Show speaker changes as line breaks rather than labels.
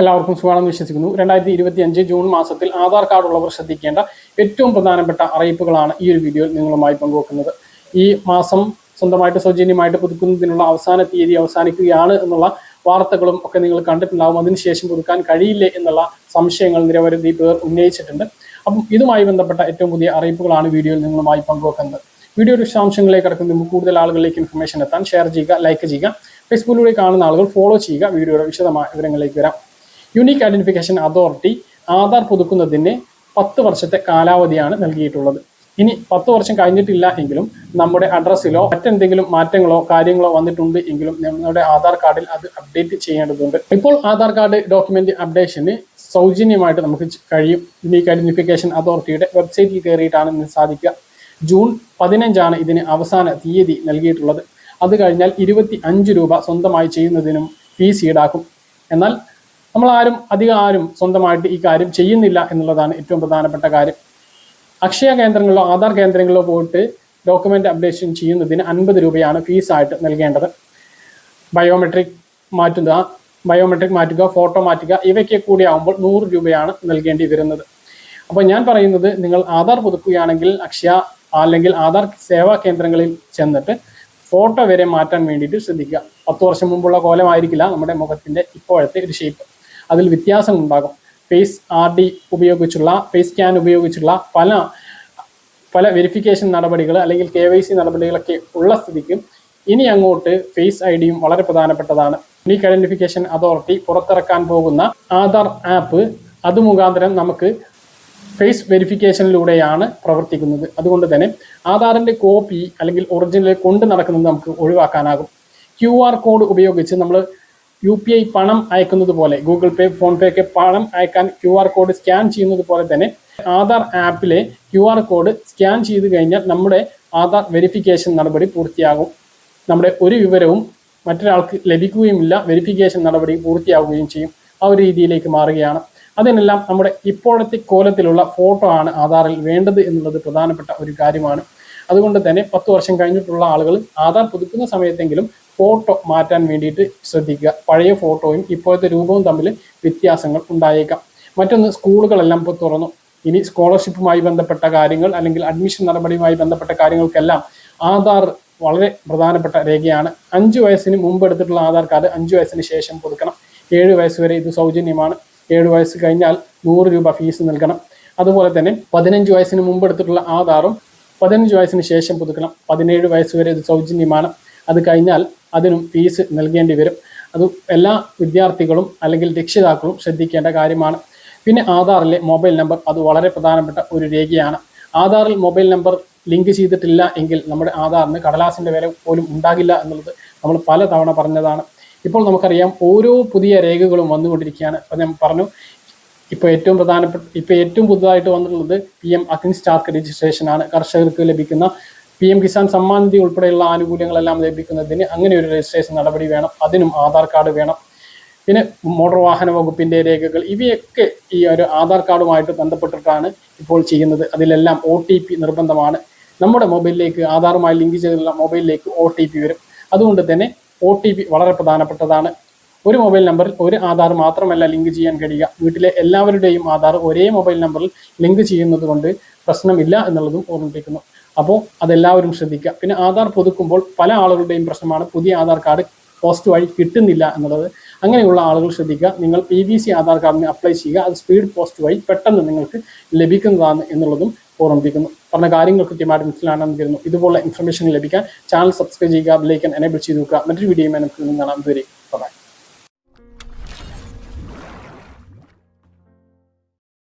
എല്ലാവർക്കും സുഖമാണെന്ന് വിശ്വസിക്കുന്നു. രണ്ടായിരത്തി ഇരുപത്തി അഞ്ച് ജൂൺ മാസത്തിൽ ആധാർ കാർഡ് ഉള്ളവർ ശ്രദ്ധിക്കേണ്ട ഏറ്റവും പ്രധാനപ്പെട്ട അറിയിപ്പുകളാണ് ഈ ഒരു വീഡിയോയിൽ നിങ്ങളുമായി പങ്കുവെക്കുന്നത്. ഈ മാസം സ്വന്തമായിട്ട് സൗജന്യമായിട്ട് പുതുക്കുന്നതിനുള്ള അവസാന തീയതി അവസാനിക്കുകയാണ് എന്നുള്ള വാർത്തകളും ഒക്കെ നിങ്ങൾ കണ്ടിട്ടുണ്ടാവും. അതിനുശേഷം പുതുക്കാൻ കഴിയില്ലേ എന്നുള്ള സംശയങ്ങൾ നിരവധി പേർ ഉന്നയിച്ചിട്ടുണ്ട്. അപ്പം ഇതുമായി ബന്ധപ്പെട്ട ഏറ്റവും പുതിയ അറിയിപ്പുകളാണ് വീഡിയോയിൽ നിങ്ങളുമായി പങ്കുവെക്കുന്നത്. വീഡിയോ വിശദാംശങ്ങളിലേക്ക് കിടക്കുന്ന കൂടുതൽ ആളുകളിലേക്ക് ഇൻഫർമേഷൻ എത്താൻ ഷെയർ ചെയ്യുക ലൈക്ക് ചെയ്യുക. ഫേസ്ബുക്കിലൂടെ കാണുന്ന ആളുകൾ ഫോളോ ചെയ്യുക. വീഡിയോയുടെ വിശദമായ വിവരങ്ങളിലേക്ക് വരാം. യുണീക്ക് ഐഡന്റിഫിക്കേഷൻ അതോറിറ്റി ആധാർ പുതുക്കുന്നതിന് പത്ത് വർഷത്തെ കാലാവധിയാണ് നൽകിയിട്ടുള്ളത്. ഇനി പത്ത് വർഷം കഴിഞ്ഞിട്ടില്ല എങ്കിലും നമ്മുടെ അഡ്രസ്സിലോ മറ്റെന്തെങ്കിലും മാറ്റങ്ങളോ കാര്യങ്ങളോ വന്നിട്ടുണ്ട് എങ്കിലും നമ്മുടെ ആധാർ കാർഡിൽ അത് അപ്ഡേറ്റ് ചെയ്യേണ്ടതുണ്ട്. ഇപ്പോൾ ആധാർ കാർഡ് ഡോക്യുമെന്റ് അപ്ഡേഷന് സൗജന്യമായിട്ട് നമുക്ക് കഴിയും. യുണീക്ക് ഐഡന്റിഫിക്കേഷൻ അതോറിറ്റിയുടെ വെബ്സൈറ്റിൽ കയറിയിട്ടാണ് സാധിക്കുക. ജൂൺ പതിനഞ്ചാണ് ഇതിന് അവസാന തീയതി നൽകിയിട്ടുള്ളത്. അത് കഴിഞ്ഞാൽ ഇരുപത്തി അഞ്ച് രൂപ സ്വന്തമായി ചെയ്യുന്നതിനും ഫീസ് ഈടാക്കും. എന്നാൽ നമ്മൾ ആരും അധികം ആരും സ്വന്തമായിട്ട് ഈ കാര്യം ചെയ്യുന്നില്ല എന്നുള്ളതാണ് ഏറ്റവും പ്രധാനപ്പെട്ട കാര്യം. അക്ഷയ കേന്ദ്രങ്ങളിലോ ആധാർ കേന്ദ്രങ്ങളിലോ പോയിട്ട് ഡോക്യുമെന്റ് അപ്ഡേഷൻ ചെയ്യുന്നതിന് അൻപത് രൂപയാണ് ഫീസായിട്ട് നൽകേണ്ടത്. ബയോമെട്രിക് മാറ്റുക ബയോമെട്രിക് മാറ്റുക ഫോട്ടോ മാറ്റുക ഇവയ്ക്ക് കൂടി ആകുമ്പോൾ നൂറ് രൂപയാണ് നൽകേണ്ടി വരുന്നത്. അപ്പോൾ ഞാൻ പറയുന്നത് നിങ്ങൾ ആധാർ പുതുക്കുകയാണെങ്കിൽ അക്ഷയ അല്ലെങ്കിൽ ആധാർ സേവാ കേന്ദ്രങ്ങളിൽ ചെന്നിട്ട് ഫോട്ടോ വരെ മാറ്റാൻ വേണ്ടിയിട്ട് ശ്രദ്ധിക്കുക. പത്ത് വർഷം മുമ്പുള്ള കോലമായിരിക്കില്ല നമ്മുടെ മുഖത്തിന്റെ ഇപ്പോഴത്തെ ഒരു ഷേപ്പ് അതിൽ വ്യത്യാസം ഉണ്ടാകും ഫേസ് ആർ ഡി ഉപയോഗിച്ചുള്ള ഫേസ് സ്കാൻ ഉപയോഗിച്ചുള്ള പല പല വെരിഫിക്കേഷൻ നടപടികൾ അല്ലെങ്കിൽ കെ വൈ സി നടപടികളൊക്കെ ഉള്ള സ്ഥിതിക്ക് ഇനി അങ്ങോട്ട് ഫേസ് ഐ ഡിയും വളരെ പ്രധാനപ്പെട്ടതാണ്. യുണീക്ക് ഐഡന്റിഫിക്കേഷൻ അതോറിറ്റി പുറത്തിറക്കാൻ പോകുന്ന ആധാർ ആപ്പ് അത് മുഖാന്തരം നമുക്ക് ഫേസ് വെരിഫിക്കേഷനിലൂടെയാണ് പ്രവർത്തിക്കുന്നത്. അതുകൊണ്ട് തന്നെ ആധാറിന്റെ കോപ്പി അല്ലെങ്കിൽ ഒറിജിനൽ കൊണ്ട് നടക്കുന്നത് നമുക്ക് ഒഴിവാക്കാനാകും. ക്യു ആർ കോഡ് ഉപയോഗിച്ച് നമ്മൾ യു പി ഐ പണം അയക്കുന്നത് പോലെ ഗൂഗിൾ പേ ഫോൺ പേ ഒക്കെ പണം അയക്കാൻ ക്യു ആർ കോഡ് സ്കാൻ ചെയ്യുന്നത് പോലെ തന്നെ ആധാർ ആപ്പിലെ ക്യു ആർ കോഡ് സ്കാൻ ചെയ്ത് കഴിഞ്ഞാൽ നമ്മുടെ ആധാർ വെരിഫിക്കേഷൻ നടപടി പൂർത്തിയാകും. നമ്മുടെ ഒരു വിവരവും മറ്റൊരാൾക്ക് ലഭിക്കുകയുമില്ല വെരിഫിക്കേഷൻ നടപടി പൂർത്തിയാവുകയും ചെയ്യും. ആ ഒരു രീതിയിലേക്ക് മാറുകയാണ്. അതിനെല്ലാം നമ്മുടെ ഇപ്പോഴത്തെ കോലത്തിലുള്ള ഫോട്ടോ ആണ് ആധാറിൽ വേണ്ടത് എന്നുള്ളത് പ്രധാനപ്പെട്ട ഒരു കാര്യമാണ്. അതുകൊണ്ട് തന്നെ പത്ത് വർഷം കഴിഞ്ഞിട്ടുള്ള ആളുകൾ ആധാർ പുതുക്കുന്ന സമയത്തെങ്കിലും ഫോട്ടോ മാറ്റാൻ വേണ്ടിയിട്ട് ശ്രദ്ധിക്കുക. പഴയ ഫോട്ടോയും ഇപ്പോഴത്തെ രൂപവും തമ്മിൽ വ്യത്യാസങ്ങൾ ഉണ്ടായേക്കാം. മറ്റൊന്ന് സ്കൂളുകളെല്ലാം ഇപ്പോൾ തുറന്നു. ഇനി സ്കോളർഷിപ്പുമായി ബന്ധപ്പെട്ട കാര്യങ്ങൾ അല്ലെങ്കിൽ അഡ്മിഷൻ നടപടിയുമായി ബന്ധപ്പെട്ട കാര്യങ്ങൾക്കെല്ലാം ആധാർ വളരെ പ്രധാനപ്പെട്ട രേഖയാണ്. അഞ്ച് വയസ്സിന് മുമ്പ് എടുത്തിട്ടുള്ള ആധാർ കാർഡ് അഞ്ച് വയസ്സിന് ശേഷം കൊടുക്കണം. ഏഴ് വയസ്സ് വരെ ഇത് സൗജന്യമാണ്. ഏഴ് വയസ്സ് കഴിഞ്ഞാൽ നൂറ് രൂപ ഫീസ് നൽകണം. അതുപോലെ തന്നെ പതിനഞ്ച് വയസ്സിന് മുമ്പ് എടുത്തിട്ടുള്ള ആധാറും പതിനഞ്ച് വയസ്സിന് ശേഷം പുതുക്കണം. പതിനേഴ് വയസ്സ് വരെ ഇത് സൗജന്യമാണ്. അത് കഴിഞ്ഞാൽ അതിനും ഫീസ് നൽകേണ്ടി വരും. അത് എല്ലാ വിദ്യാർത്ഥികളും അല്ലെങ്കിൽ രക്ഷിതാക്കളും ശ്രദ്ധിക്കേണ്ട കാര്യമാണ്. പിന്നെ ആധാറിലെ മൊബൈൽ നമ്പർ അത് വളരെ പ്രധാനപ്പെട്ട ഒരു രേഖയാണ്. ആധാറിൽ മൊബൈൽ നമ്പർ ലിങ്ക് ചെയ്തിട്ടില്ല എങ്കിൽ നമ്മുടെ ആധാറിന് കടലാസിന്റെ വില പോലും ഉണ്ടാകില്ല എന്നുള്ളത് നമ്മൾ പല തവണ പറഞ്ഞതാണ്. ഇപ്പോൾ നമുക്കറിയാം ഓരോ പുതിയ രേഖകളും വന്നുകൊണ്ടിരിക്കുകയാണ്. ഇപ്പം ഞാൻ പറഞ്ഞു ഇപ്പോൾ ഏറ്റവും പ്രധാനപ്പെട്ട ഇപ്പോൾ ഏറ്റവും പുതുതായിട്ട് വന്നിട്ടുള്ളത് പി എം അഗ്നി സ്റ്റാർക്ക് രജിസ്ട്രേഷൻ ആണ് കർഷകർക്ക് ലഭിക്കുന്ന പി എം കിസാൻ സമ്മാൻ നിധി ഉൾപ്പെടെയുള്ള ആനുകൂല്യങ്ങളെല്ലാം ലഭിക്കുന്നതിന് അങ്ങനെ ഒരു രജിസ്ട്രേഷൻ നടപടി വേണം. അതിനും ആധാർ കാർഡ് വേണം. പിന്നെ മോട്ടോർ വാഹന വകുപ്പിന്റെ രേഖകൾ ഇവയൊക്കെ ഈ ഒരു ആധാർ കാർഡുമായിട്ട് ബന്ധപ്പെട്ടിട്ടാണ് ഇപ്പോൾ ചെയ്യുന്നത്. അതിലെല്ലാം ഒ ടി പി നിർബന്ധമാണ്. നമ്മുടെ മൊബൈലിലേക്ക് ആധാറുമായി ലിങ്ക് ചെയ്തിട്ടുള്ള മൊബൈലിലേക്ക് ഒ ടി പി വരും. അതുകൊണ്ട് തന്നെ ഒ ടി പി വളരെ പ്രധാനപ്പെട്ടതാണ്. ഒരു മൊബൈൽ നമ്പറിൽ ഒരു ആധാർ മാത്രമല്ല ലിങ്ക് ചെയ്യാൻ കഴിയുക. വീട്ടിലെ എല്ലാവരുടെയും ആധാർ ഒരേ മൊബൈൽ നമ്പറിൽ ലിങ്ക് ചെയ്യുന്നത് കൊണ്ട് പ്രശ്നമില്ല എന്നുള്ളതും ഓർമ്മിപ്പിക്കുന്നു. അപ്പോൾ അതെല്ലാവരും ശ്രദ്ധിക്കുക. പിന്നെ ആധാർ പുതുക്കുമ്പോൾ പല ആളുകളുടെയും പ്രശ്നമാണ്. പുതിയ ആധാർ കാർഡ് പോസ്റ്റ് വഴി കിട്ടുന്നില്ല എന്നുള്ളത്. അങ്ങനെയുള്ള ആളുകൾ ശ്രദ്ധിക്കുക. നിങ്ങൾ പി വി സി ആധാർ കാർഡിന് അപ്ലൈ ചെയ്യുക. അത് സ്പീഡ് പോസ്റ്റ് വഴി പെട്ടെന്ന് നിങ്ങൾക്ക് ലഭിക്കുന്നതാണ് എന്നുള്ളതും ഓർമ്മിപ്പിക്കുന്നു. പറഞ്ഞ കാര്യങ്ങൾ കൃത്യമായിട്ട് മനസ്സിലാണെന്ന് കരുതുന്നു ഇതുപോലുള്ള ഇൻഫർമേഷൻ ലഭിക്കാൻ ചാനൽ സബ്സ്ക്രൈബ് ചെയ്യുക ബെല്ലൈക്കൻ എനേബിൾ ചെയ്ത് നോക്കുക മറ്റൊരു വീഡിയോയുമായി നമുക്ക് കാണാം. ഇതുവരെ